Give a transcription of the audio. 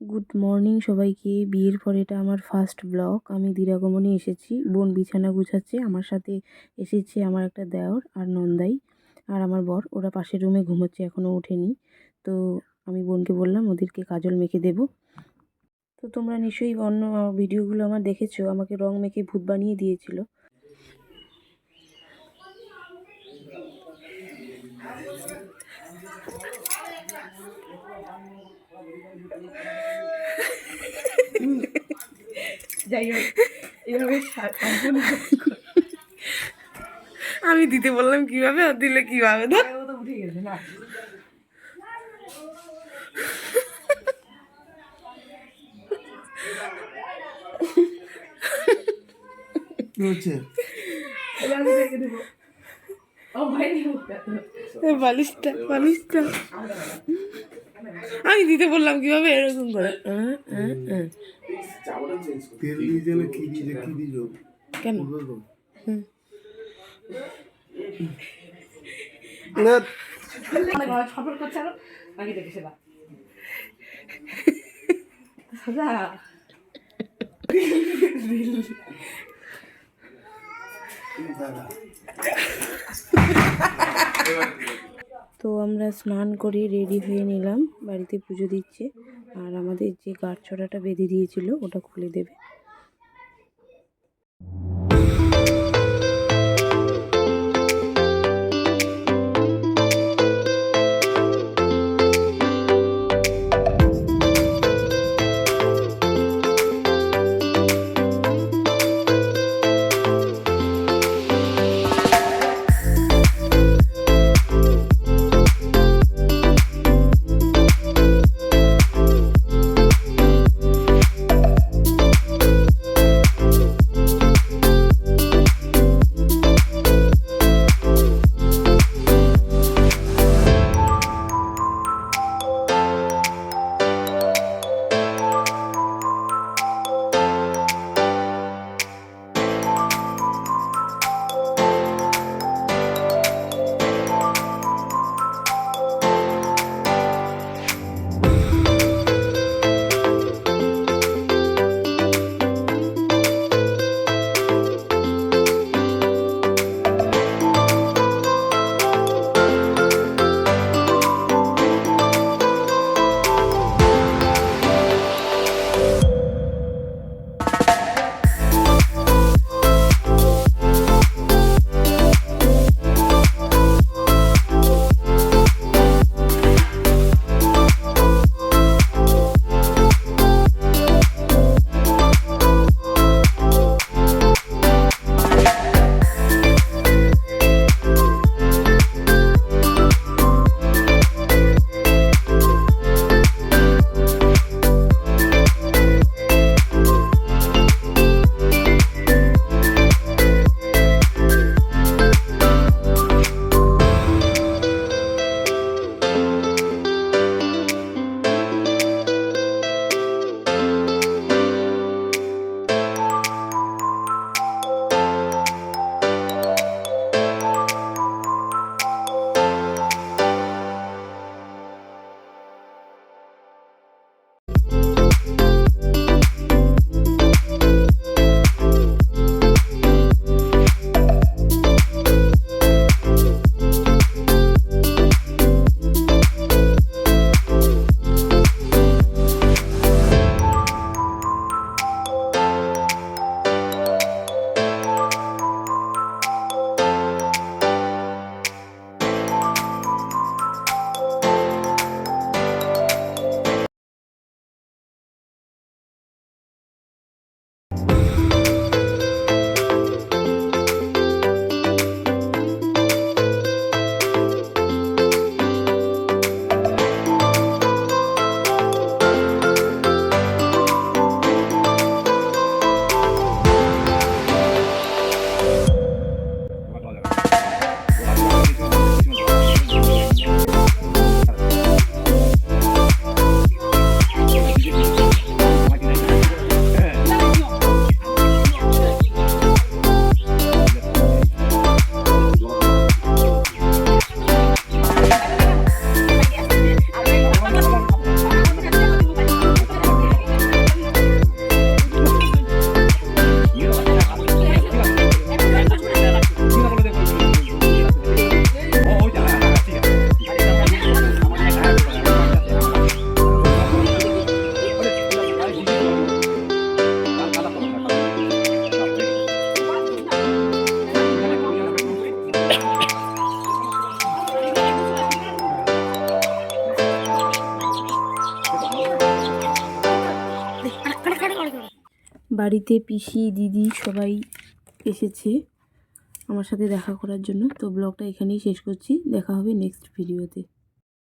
Good morning সবাইকে। বিয়ের পর এটা আমার ফার্স্ট ব্লগ আমি দিরাগমনে এসেছি। বোন বিছানা গুছাচ্ছে, আমার সাথে এসেছে আমার একটা দেওর আর নন্দাই আর আমার বর। ওরা পাশের রুমে ঘুমোচ্ছে এখনও ওঠেনি। তো আমি বোনকে বললাম, ওদেরকে কাজল মেখে দেব। তো তোমরা নিশ্চয়ই অন্য ভিডিওগুলো আমার দেখেছ। আমাকে রং মেখে ভূত বানিয়ে দিয়েছিল। যাই হোক এভাবে আমি দিতে বললাম কীভাবে? আর দিলে কীভাবে? উঠে গেছে না। কি হচ্ছে? বালিশটা বালিশটা। আমি দিতে বললাম কীভাবে এরকম করে। তেল দিয়ে না কি দিয়ে কি দিল কেন? না সফর করছে আরও আগে দেখে সেবা সাজা তো আমরা স্নান করে রেডি হয়ে নিলাম, বাড়িতে পুজো দিচ্ছে। আর আমাদের যে গাছ ছড়াটা বেঁধে দিয়েছিল, ওটা খুলে দেবে। Podcast. বাড়িতে পিসি, দিদি সবাই এসেছে আমার সাথে দেখা করার জন্য। তো ব্লগটা এখানেই শেষ করছি। দেখা হবে নেক্সট ভিডিওতে